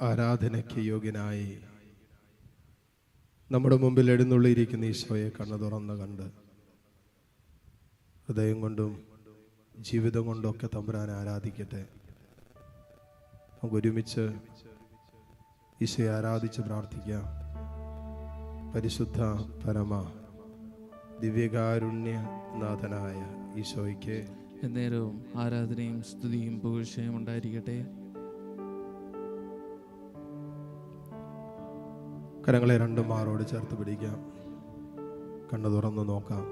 ആരാധനയ്ക്ക് യോഗ്യനായി. നമ്മുടെ മുമ്പിൽ എഴുന്നള്ളിയിരിക്കുന്ന ഈശോയെ കണ്ണു തുറന്ന് കണ്ട് ഹൃദയം കൊണ്ടും ജീവിതം കൊണ്ടൊക്കെ തമ്പുരാനെ ആരാധിക്കട്ടെ. നമുക്ക് ഒരുമിച്ച് ഈശോയെ ആരാധിച്ച് പ്രാർത്ഥിക്കാം. പരിശുദ്ധ പരമ ദിവ്യകാരുണ്യനാഥനായ ഈശോയ്ക്ക് എന്നേരവും ആരാധനയും സ്തുതിയും പുകഴ്ചയും ഉണ്ടായിരിക്കട്ടെ. കരങ്ങളെ രണ്ടും മാറോട് ചേർത്ത് പിടിക്കാം. കണ്ണു തുറന്ന് നോക്കാം.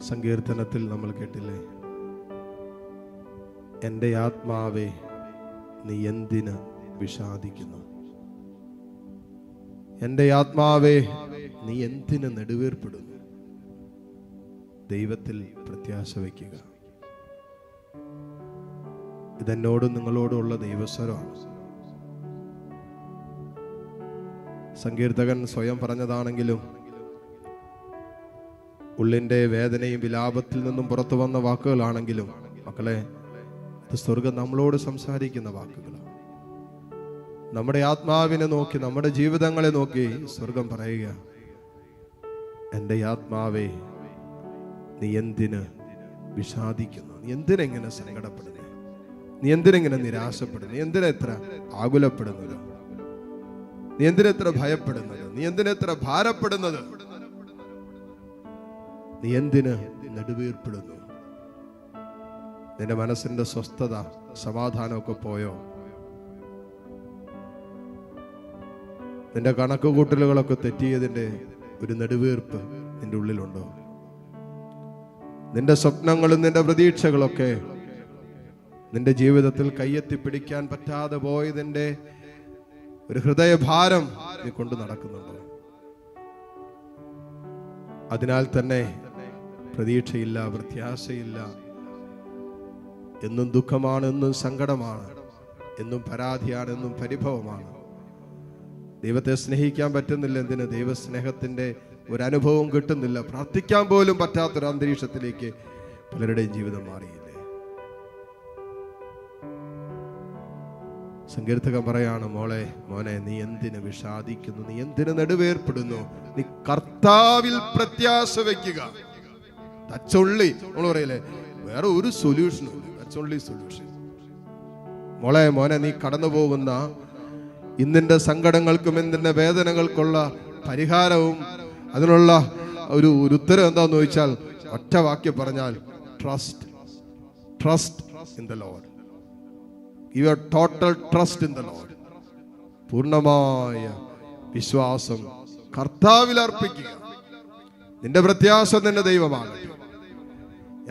സങ്കീർത്തനത്തിൽ നമ്മൾ കേട്ടില്ലേ? എന്റെ ആത്മാവേ നീ എന്തിന് വിഷാദിക്കുന്നു? എന്റെ ആത്മാവേ നീ എന്തിന് നെടുവേർപ്പെടുന്നു? ദൈവത്തിൽ പ്രത്യാശ വയ്ക്കുക. ഇതെന്നോടും നിങ്ങളോടുമുള്ള ദൈവസ്വരമാണ്. സങ്കീർത്തകൻ സ്വയം പറഞ്ഞതാണെങ്കിലും ഉള്ളിന്റെ വേദനയും വിലാപത്തിൽ നിന്നും പുറത്തു വന്ന വാക്കുകളാണെങ്കിലും മക്കളെ ഇത് സ്വർഗം നമ്മളോട് സംസാരിക്കുന്ന വാക്കുകളാണ്. നമ്മുടെ ആത്മാവിനെ നോക്കി നമ്മുടെ ജീവിതങ്ങളെ നോക്കി സ്വർഗം പറയുക എന്റെ ആത്മാവേ നീ എന്തിന് വിഷാദിക്കുന്നു? നീ എന്തിനെങ്ങനെ സങ്കടപ്പെടുന്നു? നീ എന്തിനെങ്ങനെ നിരാശപ്പെടുന്നു? നീ എന്തിനെത്ര ആകുലപ്പെടുന്നത് നീ എന്തിനെത്ര ഭയപ്പെടുന്നത്? നീ എന്തിനെത്ര ഭാരപ്പെടുന്നത്? നീ എന്തിന് നെടുവീർപ്പെടുന്നു? നിന്റെ മനസ്സിന്റെ സ്വസ്ഥത സമാധാനമൊക്കെ പോയോ? നിന്റെ കണക്കുകൂട്ടലുകളൊക്കെ തെറ്റിയതിന്റെ ഒരു നെടുവീർപ്പ് നിന്റെ ഉള്ളിലുണ്ടോ? നിന്റെ സ്വപ്നങ്ങളും നിന്റെ പ്രതീക്ഷകളൊക്കെ നിന്റെ ജീവിതത്തിൽ കയ്യെത്തി പിടിക്കാൻ പറ്റാതെ പോയതിന്റെ ഒരു ഹൃദയഭാരം നീ കൊണ്ടു നടക്കുന്നുണ്ട്. അതിനാൽ തന്നെ പ്രതീക്ഷയില്ല പ്രത്യാശയില്ല. എന്നും ദുഃഖമാണ് എന്നും സങ്കടമാണ് എന്നും പരാതിയാണ് എന്നും പരിഭവമാണ്. ദൈവത്തെ സ്നേഹിക്കാൻ പറ്റുന്നില്ല എന്തിന്? ദൈവസ്നേഹത്തിന്റെ ഒരു അനുഭവം കിട്ടുന്നില്ല. പ്രാർത്ഥിക്കാൻ പോലും പറ്റാത്തൊരു അന്തരീക്ഷത്തിലേക്ക് പലരുടെയും ജീവിതം മാറിയില്ലേ സങ്കീർത്തകൻ പറയാണ് മോളെ മോനെ നീ എന്തിന് വിഷാദിക്കുന്നു? നീ എന്തിന് നെടുവേർപ്പെടുന്നു? നീ കർത്താവിൽ പ്രത്യാശ വെക്കുക തച്ചുള്ളി നമ്മൾ പറയില്ലേ വേറെ ഒരു സൊല്യൂഷനും ഇല്ല. സൊല്യൂഷൻ മോളെ മോനെ നീ കടന്നു പോകുന്ന ഇന്നിന്റെ സങ്കടങ്ങൾക്കും ഇന്നിന്റെ വേദനകൾക്കുള്ള പരിഹാരവും അതിനുള്ള ഒരു ഒരു ഉത്തരം എന്താന്ന് ചോദിച്ചാൽ ഒറ്റ വാക്യം പറഞ്ഞാൽ trust trust in the Lord your total trust in the Lord പൂർണമായ വിശ്വാസം കർത്താവിൽ അർപ്പിക്കുക. നിന്റെ പ്രത്യാശ നിന്റെ ദൈവമാണ്.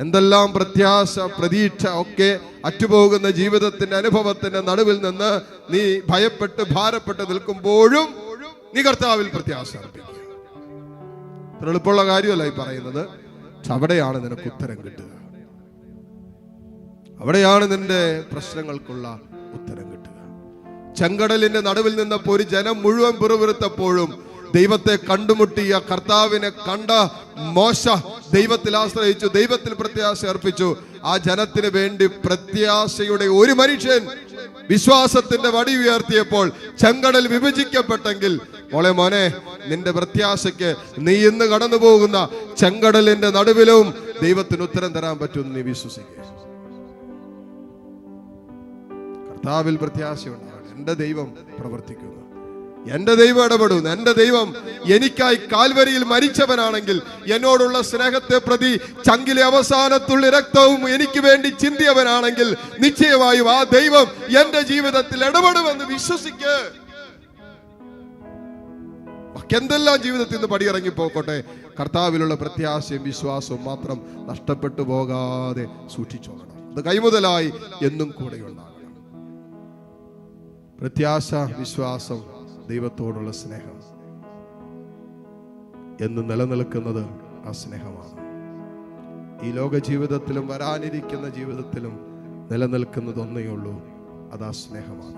എന്തെല്ലാം പ്രത്യാശ പ്രതീക്ഷ ഒക്കെ അറ്റുപോകുന്ന ജീവിതത്തിന്റെ അനുഭവത്തിന്റെ നടുവിൽ നിന്ന് നീ ഭയപ്പെട്ട് ഭാരപ്പെട്ട് നിൽക്കുമ്പോഴും നീ കർത്താവിൽ പ്രത്യാശ അർപ്പിക്കുക. എളുപ്പമുള്ള കാര്യമല്ല ഈ പറയുന്നത്. ചവിടെയാണ് നിനക്ക് ഉത്തരം കിട്ടുക. അവിടെയാണ് നിന്റെ പ്രശ്നങ്ങൾക്കുള്ള ഉത്തരം കിട്ടുക. ചെങ്കടലിന്റെ നടുവിൽ നിന്നപ്പോൾ ഒരു ജനം മുഴുവൻ പിറുപിറുത്തപ്പോഴും ദൈവത്തെ കണ്ടുമുട്ടിയ കർത്താവിനെ കണ്ട മോശ ദൈവത്തിൽ ആശ്രയിച്ചു ദൈവത്തിൽ പ്രത്യാശ അർപ്പിച്ചു. ആ ജനത്തിന് വേണ്ടി പ്രത്യാശയുടെ ഒരു മനുഷ്യൻ വിശ്വാസത്തിന്റെ വടി ഉയർത്തിയപ്പോൾ ചെങ്കടൽ വിഭജിക്കപ്പെട്ടെങ്കിൽ മോളെ മോനെ നിന്റെ പ്രത്യാശയ്ക്ക് നീ ഇന്ന് കടന്നു പോകുന്ന ചെങ്കടലിന്റെ നടുവിലും ദൈവത്തിന് ഉത്തരം തരാൻ പറ്റുമെന്ന് നീ വിശ്വസിക്കുക. കർത്താവിൽ പ്രത്യാശയുണ്ടാവണം എന്റെ ദൈവം പ്രവർത്തിക്കുന്നു എന്റെ ദൈവം ഇടപെടുന്നു. എന്റെ ദൈവം എനിക്കായി കാൽവരിയിൽ മരിച്ചവനാണെങ്കിൽ എന്നോടുള്ള സ്നേഹത്തെ പ്രതി ചങ്കിലെ അവസാനത്തുള്ള രക്തവും എനിക്ക് വേണ്ടി ചിന്തിയവനാണെങ്കിൽ നിശ്ചയമായും ആ ദൈവം എന്റെ ജീവിതത്തിൽ ഇടപെടുമെന്ന് വിശ്വസിക്ക്. എന്തെല്ലാം ജീവിതത്തിൽ നിന്ന് പടിയിറങ്ങി പോകട്ടെ കർത്താവിലുള്ള പ്രത്യാശയും വിശ്വാസവും മാത്രം നഷ്ടപ്പെട്ടു പോകാതെ സൂക്ഷിച്ചോളണം. അത് കൈമുതലായി എന്നും കൂടെ ഉണ്ടാകണം. പ്രത്യാശ വിശ്വാസം ദൈവത്തോടുള്ള സ്നേഹം. എന്ന് നിലനിൽക്കുന്നത് ആ സ്നേഹമാണ്. ഈ ലോക ജീവിതത്തിലും വരാനിരിക്കുന്ന ജീവിതത്തിലും നിലനിൽക്കുന്നത് ഒന്നേ ഉള്ളൂ. അത് ആ സ്നേഹമാണ്.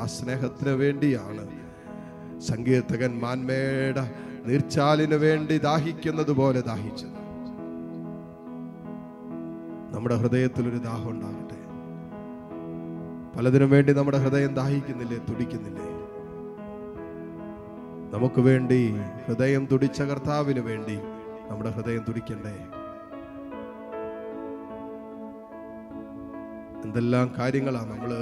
ആ സ്നേഹത്തിന് വേണ്ടിയാണ് സങ്കീർത്തകൻ മാൻമേട നീർച്ചാലിന് വേണ്ടി ദാഹിക്കുന്നത് പോലെ ദാഹിച്ചത്. നമ്മുടെ ഹൃദയത്തിൽ ഒരു ദാഹം ഉണ്ടാകട്ടെ. പലതിനും വേണ്ടി നമ്മുടെ ഹൃദയം ദാഹിക്കുന്നില്ലേ? തുടിക്കുന്നില്ലേ? നമുക്ക് വേണ്ടി ഹൃദയം തുടിച്ച കർത്താവിന് വേണ്ടി നമ്മുടെ ഹൃദയം തുടിക്കണ്ടേ? എന്തെല്ലാം കാര്യങ്ങളാണ് നമ്മൾ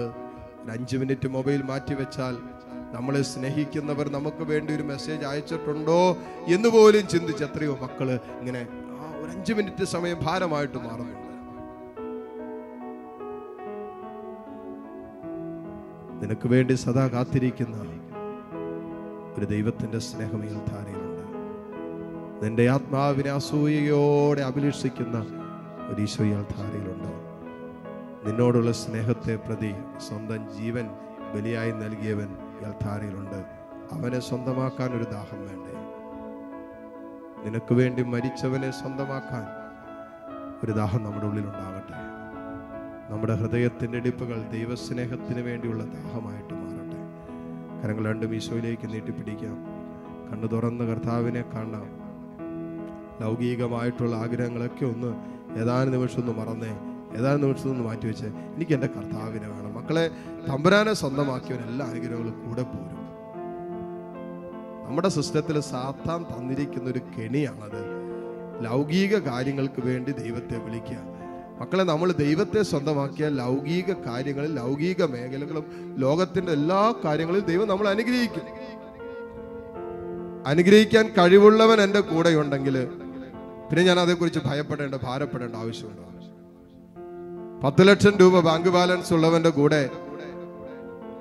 അഞ്ച് മിനിറ്റ് മൊബൈൽ മാറ്റിവെച്ചാൽ നമ്മളെ സ്നേഹിക്കുന്നവർ നമുക്ക് വേണ്ടി ഒരു മെസ്സേജ് അയച്ചിട്ടുണ്ടോ എന്ന് പോലും ചിന്തിച്ച് എത്രയോ മക്കൾ ഇങ്ങനെ ആ ഒരു അഞ്ചു മിനിറ്റ് സമയം ഭാരമായിട്ട് മാറുന്നുണ്ട്. നിനക്ക് വേണ്ടി സദാ കാത്തിരിക്കുന്ന ഒരു ദൈവത്തിന്റെ സ്നേഹം ഈ ധാരയിലുണ്ട്. നിന്റെ ആത്മാവിനെ അസൂയയോടെ അഭിലീക്ഷിക്കുന്ന ഒരു ഈശോ ധാരയിലുണ്ട്. നിന്നോടുള്ള സ്നേഹത്തെ പ്രതി സ്വന്തം ജീവൻ ബലിയായി നൽകിയവൻ ധാരയിലുണ്ട്. അവനെ സ്വന്തമാക്കാൻ ഒരു ദാഹം വേണ്ടേ? നിനക്ക് വേണ്ടി മരിച്ചവനെ സ്വന്തമാക്കാൻ ഒരു ദാഹം നമ്മുടെ ഉള്ളിലുണ്ടാവട്ടെ നമ്മുടെ ഹൃദയത്തിന്റെ ഇടിപ്പുകൾ ദൈവസ്നേഹത്തിന് വേണ്ടിയുള്ള ദാഹമായിട്ട് മാറട്ടെ. കരങ്ങൾ രണ്ടും ഈശോയിലേക്ക് നീട്ടിപ്പിടിക്കാം. കണ്ണു തുറന്ന് കർത്താവിനെ കാണാം ലൗകികമായിട്ടുള്ള ആഗ്രഹങ്ങളൊക്കെ ഒന്ന് ഏതാനും നിമിഷം ഒന്ന് മറന്നേ ഏതാനും നിമിഷം ഒന്ന് മാറ്റിവെച്ച് എനിക്ക് എന്റെ കർത്താവിനെ വേണം. മക്കളെ തമ്പുരാനെ സ്വന്തമാക്കിയവൻ എല്ലാ ആഗ്രഹങ്ങളും കൂടെ പോരും. നമ്മുടെ സിസ്റ്റത്തിൽ സാത്താൻ തന്നിരിക്കുന്ന ഒരു കെണിയാണത്. ലൗകിക കാര്യങ്ങൾക്ക് വേണ്ടി ദൈവത്തെ വിളിക്കുക. മക്കളെ നമ്മൾ ദൈവത്തെ സ്വന്തമാക്കിയ ലൗകിക കാര്യങ്ങളിൽ ലൗകിക മേഖലകളും ലോകത്തിന്റെ എല്ലാ കാര്യങ്ങളിലും ദൈവം നമ്മൾ അനുഗ്രഹിക്കും. അനുഗ്രഹിക്കാൻ കഴിവുള്ളവൻ എന്റെ കൂടെയുണ്ടെങ്കിൽ പിന്നെ ഞാൻ അതേക്കുറിച്ച് ഭയപ്പെടേണ്ട ഭാരപ്പെടേണ്ട ആവശ്യമുണ്ടോ? പത്ത് ലക്ഷം രൂപ ബാങ്ക് ബാലൻസ് ഉള്ളവന്റെ കൂടെ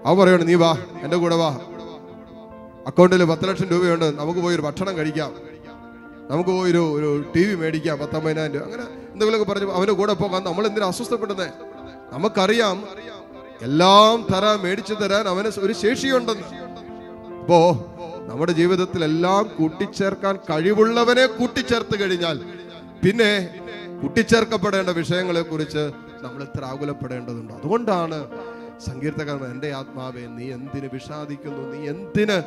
അവൻ പറയണ നീ വാ എന്റെ കൂടെ വാ. അക്കൗണ്ടിൽ പത്ത് ലക്ഷം രൂപയുണ്ട് നമുക്ക് പോയി ഒരു ഭക്ഷണം കഴിക്കാം. നമുക്ക് പോയി ഒരു ഒരു ടി വി മേടിക്കാം പത്തൊമ്പതിനായിരം രൂപ. അങ്ങനെ എന്തെങ്കിലുമൊക്കെ പറഞ്ഞു അവന്റെ കൂടെ പോകാൻ നമ്മൾ എന്തിനാ അസ്വസ്ഥപ്പെടുന്നത് നമുക്കറിയാം എല്ലാം തരാൻ മേടിച്ചു തരാൻ അവന് ഒരു ശേഷിയുണ്ടെന്ന്. അപ്പോ നമ്മുടെ ജീവിതത്തിൽ എല്ലാം കൂട്ടിച്ചേർക്കാൻ കഴിവുള്ളവനെ കൂട്ടിച്ചേർത്ത് കഴിഞ്ഞാൽ പിന്നെ കൂട്ടിച്ചേർക്കപ്പെടേണ്ട വിഷയങ്ങളെ കുറിച്ച് നമ്മൾ ഇത്ര ആകുലപ്പെടേണ്ടതുണ്ട്. അതുകൊണ്ടാണ് സങ്കീർത്തകൻ എന്റെ ആത്മാവെ നീ എന്തിന് വിഷാദിക്കുന്നു? നീ എന്തിന്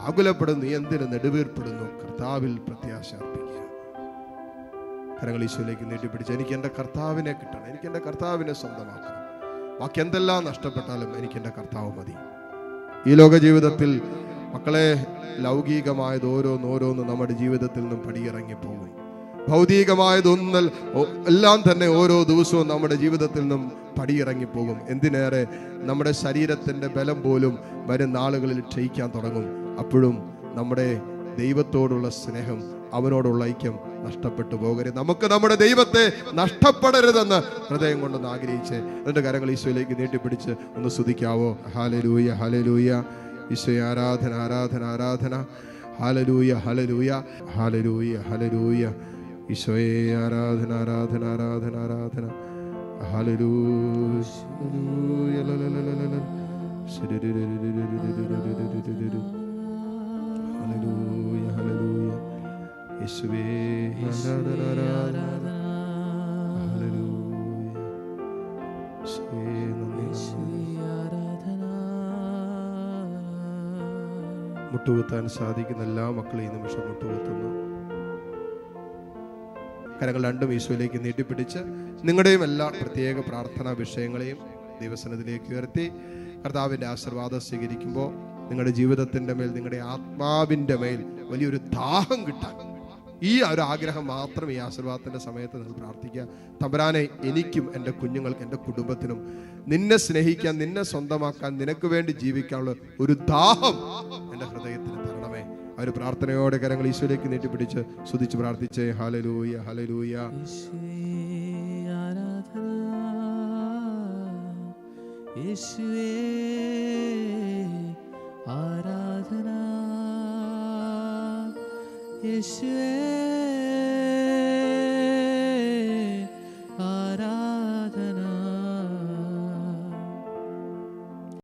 ആകുലപ്പെടുന്നു? നീ എന്തിന് നെടുവീർപ്പെടുന്നു? കർത്താവിൽ പ്രത്യാശ അർപ്പിക്കുക. കരങ്ങൾ ഈശോയിലേക്ക് നീട്ടിപ്പിടിച്ച് എനിക്ക് എന്റെ കർത്താവിനെ കിട്ടണം എനിക്ക് എന്റെ കർത്താവിനെ സ്വന്തമാക്കണം. ബാക്കി എന്തെല്ലാം നഷ്ടപ്പെട്ടാലും എനിക്ക് എന്റെ കർത്താവ് മതി. ഈ ലോക ജീവിതത്തിൽ മക്കളെ ലൗകികമായത് ഓരോന്നോരോന്ന് നമ്മുടെ ജീവിതത്തിൽ നിന്നും പടിയിറങ്ങിപ്പോകും. ഭൗതികമായതൊന്നൽ എല്ലാം തന്നെ ഓരോ ദിവസവും നമ്മുടെ ജീവിതത്തിൽ നിന്നും പടിയിറങ്ങിപ്പോകും. എന്തിനേറെ നമ്മുടെ ശരീരത്തിന്റെ ബലം പോലും വരും നാളുകളിൽ ക്ഷയിക്കാൻ തുടങ്ങും. അപ്പോഴും നമ്മുടെ ദൈവത്തോടുള്ള സ്നേഹം അവനോടുള്ള ഐക്യം നഷ്ടപ്പെട്ടു പോകരുത്. നമുക്ക് നമ്മുടെ ദൈവത്തെ നഷ്ടപ്പെടരുതെന്ന് ഹൃദയം കൊണ്ടൊന്ന് ആഗ്രഹിച്ച് എന്റെ കരങ്ങൾ ഈശോയിലേക്ക് നീട്ടിപ്പിടിച്ച് ഒന്ന് സ്തുതിക്കാവോ? ഹാലലൂയ ഹാലലൂയ ഈശോയെ ആരാധന ആരാധന ആരാധന. ഹാലലൂയ ഹലലൂയ ഹാലലൂയ ഹലലൂയ ഈശോയെ ആരാധന ആരാധന ആരാധന ആരാധന. ഹലലൂയ ആരാധന. മുട്ടുകുത്താൻ സാധിക്കുന്ന എല്ലാ മക്കളെയും നിമിഷം മുട്ടുകുത്തുന്നു. കരങ്ങൾ രണ്ടും ഈശോയിലേക്ക് നീട്ടിപ്പിടിച്ച് നിങ്ങളുടെയും എല്ലാ പ്രത്യേക പ്രാർത്ഥനാ വിഷയങ്ങളെയും ദിവസനത്തിലേക്ക് ഉയർത്തി കർത്താവിന്റെ ആശീർവാദം സ്വീകരിക്കുമ്പോൾ നിങ്ങളുടെ ജീവിതത്തിന്റെ മേൽ നിങ്ങളുടെ ആത്മാവിന്റെ മേൽ വലിയൊരു ദാഹം കിട്ടാൻ ഈ ഒരു ആഗ്രഹം മാത്രം ഈ ആശീർവാദത്തിന്റെ സമയത്ത് നിങ്ങൾ പ്രാർത്ഥിക്കുക. തമ്പരാനെ എനിക്കും എന്റെ കുഞ്ഞുങ്ങൾക്ക് എന്റെ കുടുംബത്തിനും നിന്നെ സ്നേഹിക്കാൻ നിന്നെ സ്വന്തമാക്കാൻ നിനക്ക് വേണ്ടി ജീവിക്കാനുള്ള ഒരു ദാഹം എന്റെ ഹൃദയത്തിന് തരണമേ. ആ ഒരു പ്രാർത്ഥനയോടെ കരങ്ങൾ ഈശോയിലേക്ക് നീട്ടിപ്പിടിച്ച് സ്തുതിച്ച് പ്രാർത്ഥിച്ചേ. ഹലലൂയ ഹലലൂയ യേശുവേ, ആരാധന. യേശുവേ ആരാധന യേശുവേ